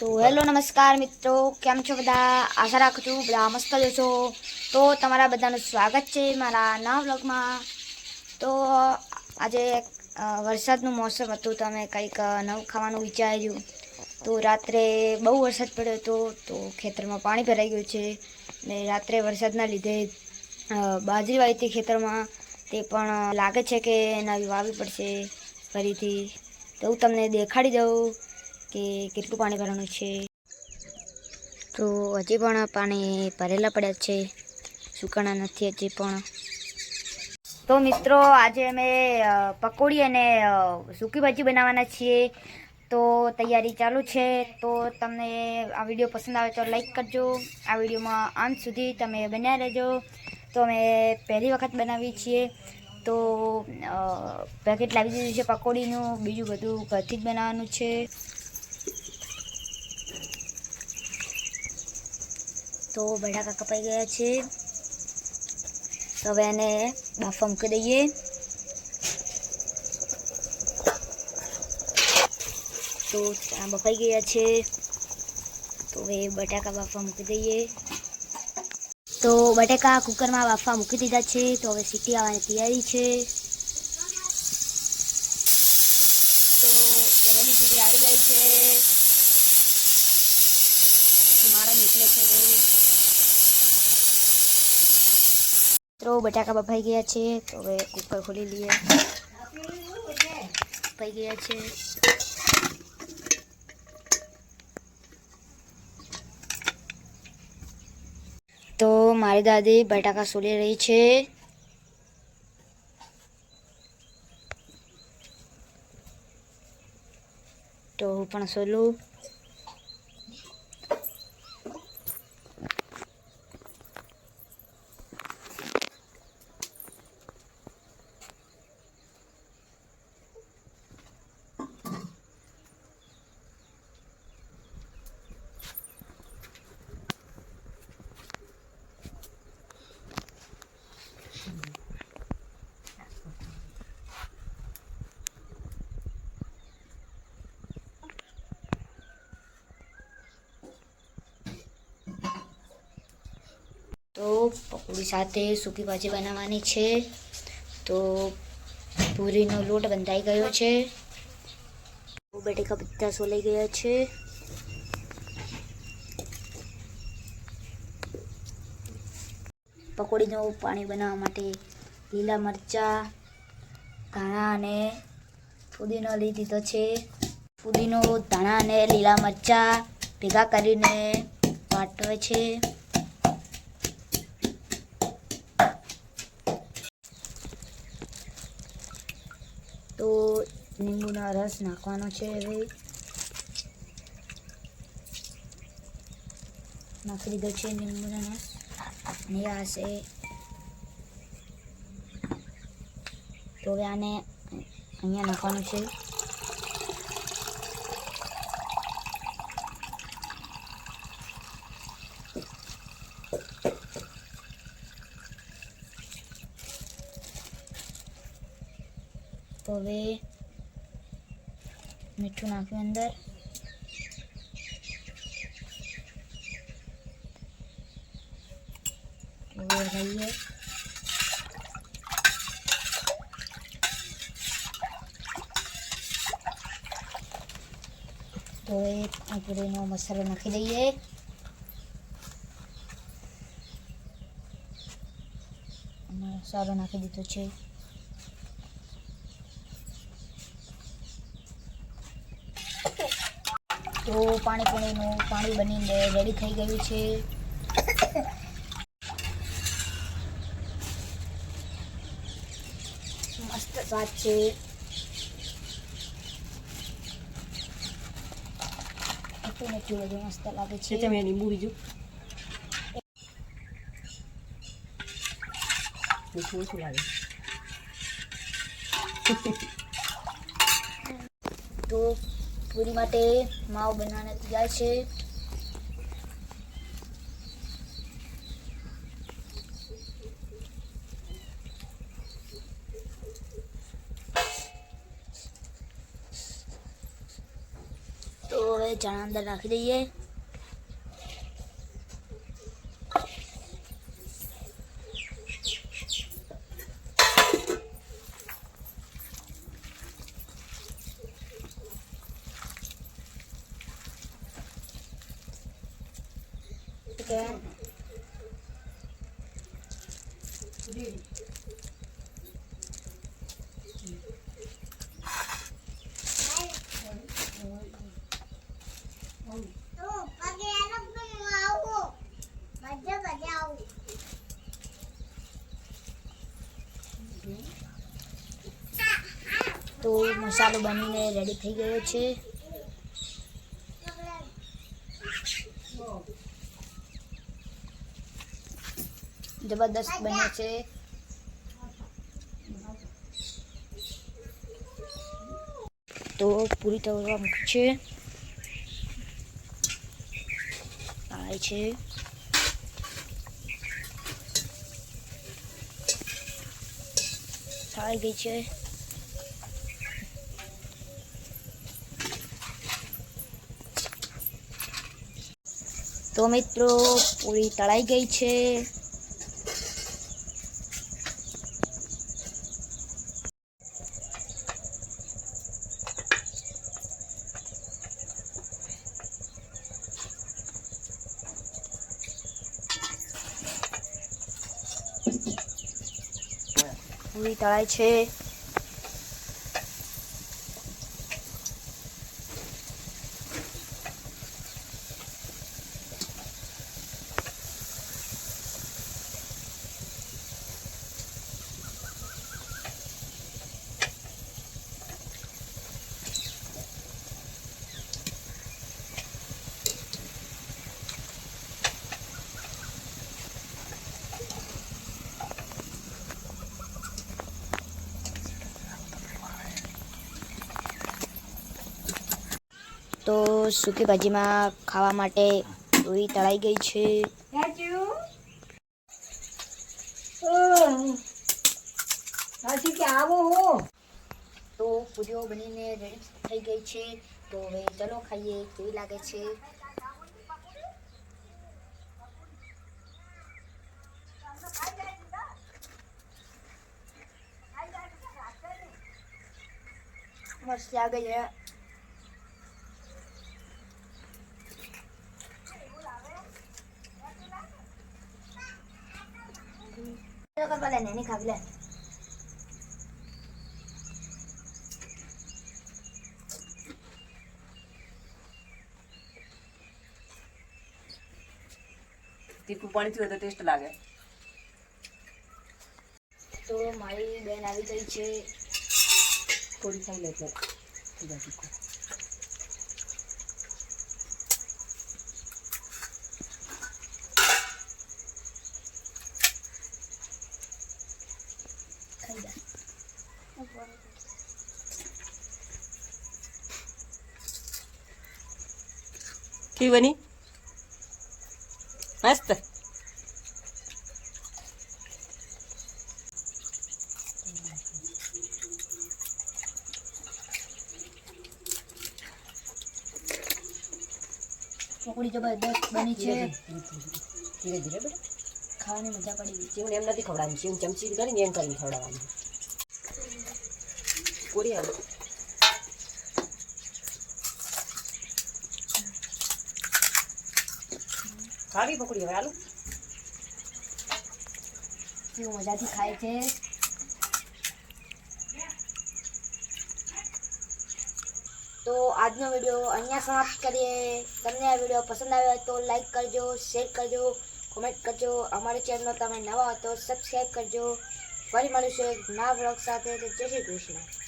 તો હેલો, નમસ્કાર મિત્રો. કેમ છો બધા? આશા રાખું છું બધા મસ્ત છો તો તમારા બધાનું સ્વાગત છે મારા નવા બ્લોગમાં તો આજે વરસાદનું મોસમ હતું, તો અમે કંઈક નવું ખાવાનું વિચાર્યું. તો રાત્રે બહુ વરસાદ પડ્યો હતો, તો ખેતરમાં પાણી ભરાઈ ગયું છે. ને રાત્રે વરસાદના લીધે બાજરી વાવી ખેતરમાં તે પણ લાગે છે કે નવી વાવી પડશે ફરીથી. તો હું તમને દેખાડી દઉં. કે કેટલું પાણી ભરવાનું છે? તો હજી પણ પાણી ભરેલા પડ્યા છે. સુકાણા નથી હજી પણ. તો મિત્રો, આજે અમે પકોડી અને સૂકી ભાજી બનાવવાના છીએ. તો તૈયારી ચાલુ છે. તો તમને આ વીડિયો પસંદ આવે તો લાઈક કરજો. આ વિડીયોમાં અંત સુધી તમે બન્યા રહેજો. તો અમે પહેલી વખત બનાવીએ છીએ. તો પેકેટ લાવી દીધું છે પકોડીનું. બીજું બધું ઘરથી જ બનાવવાનું છે. તો બટાકા કપાઈ ગયા છે. તો હવે એને બાફા મૂકી દઈએ. તો આ બફાઈ ગયા છે. તો હવે બટાકા બાફવા મૂકી દઈએ. તો બટાકા કુકરમાં બાફા મૂકી દીધા છે. તો હવે સીટી આવવાની તૈયારી છે. તો પહેલી સીટી આવી ગઈ છે. મારો નીકળે છે મિત્રો, બટાકા બફાઈ ગયા છે, તો હવે કુકર ખોલી લઈએ. બફાઈ ગયા છે. તો મારી દાદી બટાકા સોલી રહી છે. તો હું પણ સોલું તો પકોડી સાથે સૂકી ભાજી બનાવવાની છે. તો પૂરીનો લોટ બંધાઈ ગયો છે. બટેકા બધા સોલાઈ ગયા છે. પકોડીનું પાણી બનાવવા માટે લીલા મરચાં, ધાણા અને ફુદીનો લઈ દીધો છે. ફુદીનો, ધાણા અને લીલા મરચાં ભેગા કરીને વાટવે છે તો લીંબુનો રસ નાખવાનો છે હવે. નાખી દીધો છે લીંબુનો રસ. અને આ છે. તો હવે આને અહીંયા નાખવાનું છે. તો હવે મીઠું નાખ્યું અંદર હવે રહીએ તો એ પૂરીનો મસાલો નાખી દઈએ મસાલો નાખી દીધો છે તો પાણીપુરીનું પાણી બનીને રેડી થઈ ગયું છે. મસ્ત સ્વાદ છે. એટલું નથી બધું મસ્ત લાગે છે. તમે લીંબુ બીજું મીઠું ઓછું લાગે? તો પૂરી માટે માવો બનાવવાના તૈયાર છે. તો હવે ચણા અંદર નાખી દઈએ. તો મસાલો બનીને રેડી થઈ ગયો છે જબરદસ્ત બને છે. તો પૂરી તળવા મૂકી છે. આ છે. થઈ ગઈ છે. તો મિત્રો, પૂરી તળાઈ ગઈ છે. પૂરી તળાઈ છે તો સૂકી ભાજીમાં ખાવા માટે દોરી તળાઈ ગઈ છે. આવો હો તો પૂરીઓ બનીને રેડી થઈ ગઈ છે. તો હવે ચલો ખાઈએ, કેવી લાગે છે? મસ્ત લાગે છે. નહીં ખાવી લે તીખું પાણી થયું તો ટેસ્ટ લાગે તો મારી બેન આવી ગઈ છે થોડી ખાઈ લે એટલે સીધા તીખું ખાઈ જા કેવી બની મસ્ત. પકોડી જબરદસ્ત બની છે. ધીરે ધીરે બેટા ખાવાની મજા પડી ગઈ. શિવને એમ નથી ખવડાવવાની. શિવ ચમચી કરીને એમ કરીને ખવડાવવાની. પૂરી આવે ખાવી પકડી હવે આલુ કેવું મજાથી ખાય છે. તો આજનો વીડિયો અહીંયા સમાપ્ત કરીએ. તમને આ વીડિયો પસંદ આવ્યો તો લાઈક કરજો શેર કરજો કોમેન્ટ કરજો. અમારી ચેનલ તમે નવા હો તો સબસ્ક્રાઈબ કરજો. ફરી મળીશું એક નવા બ્લોગ સાથે. જય શ્રી કૃષ્ણ.